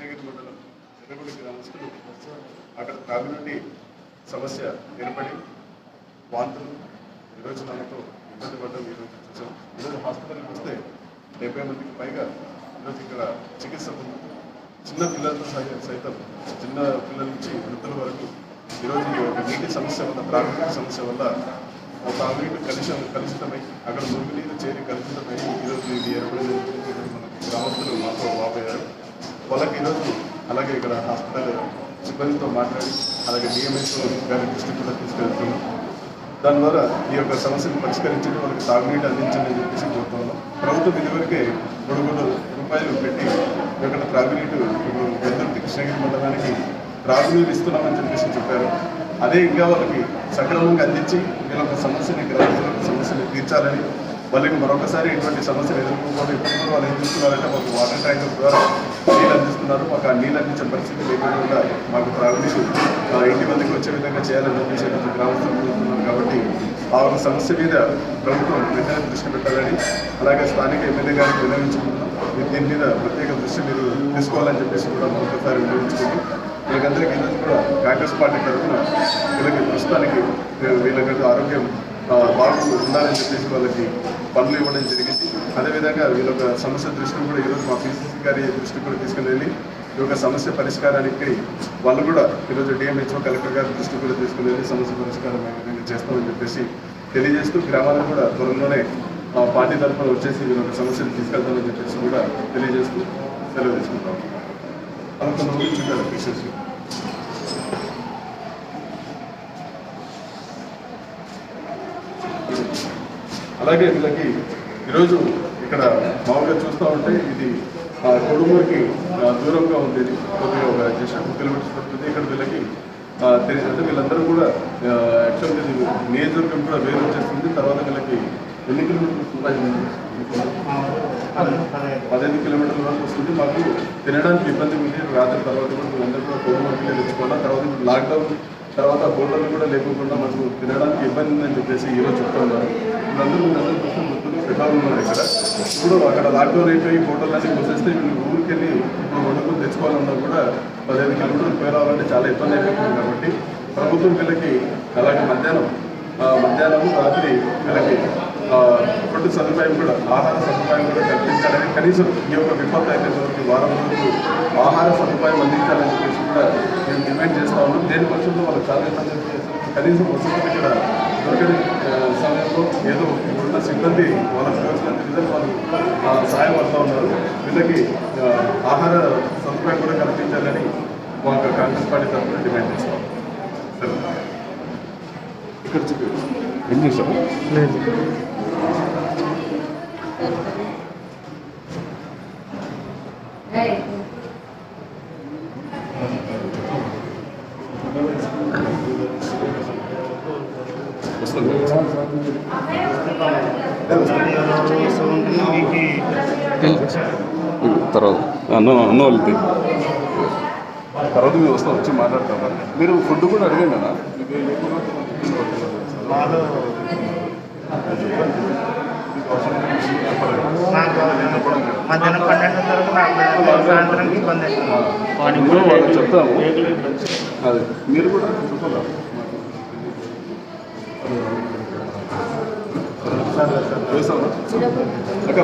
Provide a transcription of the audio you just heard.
కృష్ణగిరి మండలం ఎర్రగుడి గ్రామస్తులు అక్కడ తాగునీటి సమస్య ఏర్పడి వాంతులు విరోచనాలతో ఇబ్బంది పడడం ఈరోజు చూసాం. ఈరోజు హాస్పిటల్కి వస్తే డెబ్బై మందికి పైగా ఈరోజు ఇక్కడ చికిత్స పొందుతూ చిన్న పిల్లలతో సైతం చిన్న పిల్లల నుంచి వృద్ధుల వరకు ఈరోజు ఈ ఒక నీటి సమస్య వల్ల ప్రాథమిక సమస్య వల్ల ఆ తాగునీటి కలుషితం కలుషితమై అక్కడ మురుగునీరు చేరి కలుషితమై ఈరోజు ఇది ఏర్పడింది మనకి గ్రామస్తులు మాతో వాపోయారు వాళ్ళకి ఈరోజు అలాగే ఇక్కడ హాస్పిటల్ సిబ్బందితో మాట్లాడి అలాగే డిఎంఎస్ గారి దృష్టి కూడా తీసుకెళ్తున్నాం. దాని ద్వారా ఈ యొక్క సమస్యను పరిష్కరించడం వాళ్ళకి తాగునీటి అందించండి అని చెప్పేసి కోరుతున్నాం ప్రభుత్వం ఇదివరకే మూడు మూడు రూపాయలు పెట్టి ఇక్కడ త్రాగునీటి ఇప్పుడు వెల్దుర్తి కృష్ణగిరి మండలానికి త్రాగునీరు ఇస్తున్నామని చెప్పేసి చెప్పారు. అదే ఇంకా వాళ్ళకి సక్రమంగా అందించి వీళ్ళ యొక్క సమస్యని గ్రామస్తుల సమస్యని తీర్చాలని వాళ్ళకి మరొకసారి ఇటువంటి సమస్యలు ఎదుర్కోకుండా ఇప్పుడు కూడా వాళ్ళు ఏం చేస్తున్నారంటే మాకు వాటర్ ట్యాంకర్ ద్వారా నీళ్ళు అందిస్తున్నారు. మాకు ఆ నీళ్ళు అందించే పరిస్థితి లేకుండా మాకు త్రాగునీరు ఇంటి మందికి వచ్చే విధంగా చేయాలని చెప్పేసి ఈరోజు గ్రామస్తులు కాబట్టి ఆ ఒక సమస్య మీద ప్రభుత్వం వెంటనే దృష్టి పెట్టాలని అలాగే స్థానిక ఎమ్మెల్యే గారికి విన్నవించుకుంటున్నాం. దీని మీద ప్రత్యేక దృష్టి మీరు తీసుకోవాలని చెప్పేసి కూడా మరొకసారి విన్నవించుకుంటూ వీళ్ళకందరికీ ఈరోజు కూడా కాంగ్రెస్ పార్టీ తరఫున వీళ్ళకి ప్రస్తుతానికి వీళ్ళకంటే ఆరోగ్యం ఆ, ఉండాలని చెప్పేసి వాళ్ళకి పనులు ఇవ్వడం జరిగింది. అదేవిధంగా వీళ్ళ యొక్క సమస్య దృష్టిని కూడా ఈరోజు మా పీసీసీ గారి దృష్టికి కూడా తీసుకుని వెళ్ళి ఈ యొక్క సమస్య పరిష్కారానికి వాళ్ళు కూడా ఈరోజు డిఎంహెచ్ఓ కలెక్టర్ గారి దృష్టి కూడా తీసుకుని వెళ్ళి సమస్య పరిష్కారం చేస్తామని చెప్పేసి తెలియజేస్తూ గ్రామాలకు కూడా త్వరలోనే పార్టీ తరఫున వచ్చేసి వీళ్ళ యొక్క సమస్యలు తీసుకెళ్తామని చెప్పేసి కూడా తెలియజేస్తూ సెలవు తీసుకుంటాం. అనుకున్న అలాగే వీళ్ళకి ఈరోజు ఇక్కడ మామూలుగా చూస్తూ ఉంటే ఇది ఆ, కొడుమూరుకి దూరంగా ఉంది ఇది కొద్దిగా ఒక జస్ట్ టూ కిలోమీటర్స్ పడుతుంది. ఇక్కడ వీళ్ళకి ఆ, తెలిసి అంటే వీళ్ళందరూ కూడా యాక్చువల్గా ఇది నియోజకవర్గం కూడా వేరు వచ్చేస్తుంది. తర్వాత వీళ్ళకి ఎన్ని కిలోమీటర్స్ పదహైదు కిలోమీటర్ల వరకు వస్తుంది. మాకు తినడానికి ఇబ్బంది ఉంది. రాత్రి తర్వాత కూడా వీళ్ళందరూ కూడా కొడుమూరుకి తెచ్చుకోవాలి? తర్వాత లాక్డౌన్ తర్వాత హోటల్ కూడా లేకుండా మనకు తినడానికి ఇబ్బంది ఉందని చెప్పేసి ఈరోజు చెప్తున్నారు. అందరూ వీళ్ళందరూ వీళ్ళందరూ కోసం పెట్టాలి ఉన్నారు ఇక్కడ. ఇప్పుడు అక్కడ లాక్డౌన్ అయిపోయి హోటల్ అన్ని మూసేస్తే వీళ్ళు ఊరికి వెళ్ళి ఇప్పుడు తెచ్చుకోవాలన్నా కూడా పదిహేను కిలోమీటర్లు పోయి చాలా ఇబ్బంది అయిపోతుంది కాబట్టి ప్రభుత్వం వీళ్ళకి అలాగే మధ్యాహ్నం ఆ, మధ్యాహ్నం రాత్రి వీళ్ళకి ఫుడ్ సదుపాయం కూడా ఆహార సదుపాయం కూడా కల్పించాలని కనీసం ఈ యొక్క విపత్తు అయిపోయిన వారం రోజులు ఆహార సదుపాయం అందించాలని చెప్పేసి కూడా మేము డిమాండ్ చేస్తా ఉన్నాం దేని పక్షంలో వాళ్ళకి చాలా ఇబ్బంది చేస్తాం కనీసం వసతులు ఇక్కడ దొరకని సమయంలో ఏదో ఇప్పుడున్న సిబ్బంది వాళ్ళకి విధంగా వాళ్ళు సహాయపడుతూ ఉన్నారు. వీళ్ళకి ఆహార సదుపాయం కూడా కల్పించాలని మా యొక్క కాంగ్రెస్ పార్టీ తరఫున డిమాండ్ చేస్తాం సరే. ఇక్కడ చెప్పి. ఏం వస్తుంది. తర్వాత. అన్న అన్న వాళ్ళది తర్వాత మీరు వస్తాం వచ్చి మాట్లాడతాం. మీరు ఫుడ్ కూడా అడిగాను కదా నాకు మధ్యాహ్నం పన్నెండు వరకు నాకు సాయంత్రం ఇబ్బంది. అవుతుంది ఇప్పుడు వాళ్ళకి చెప్తాము. అదే మీరు కూడా చెప్పాలా పోయిస్తామా అక్క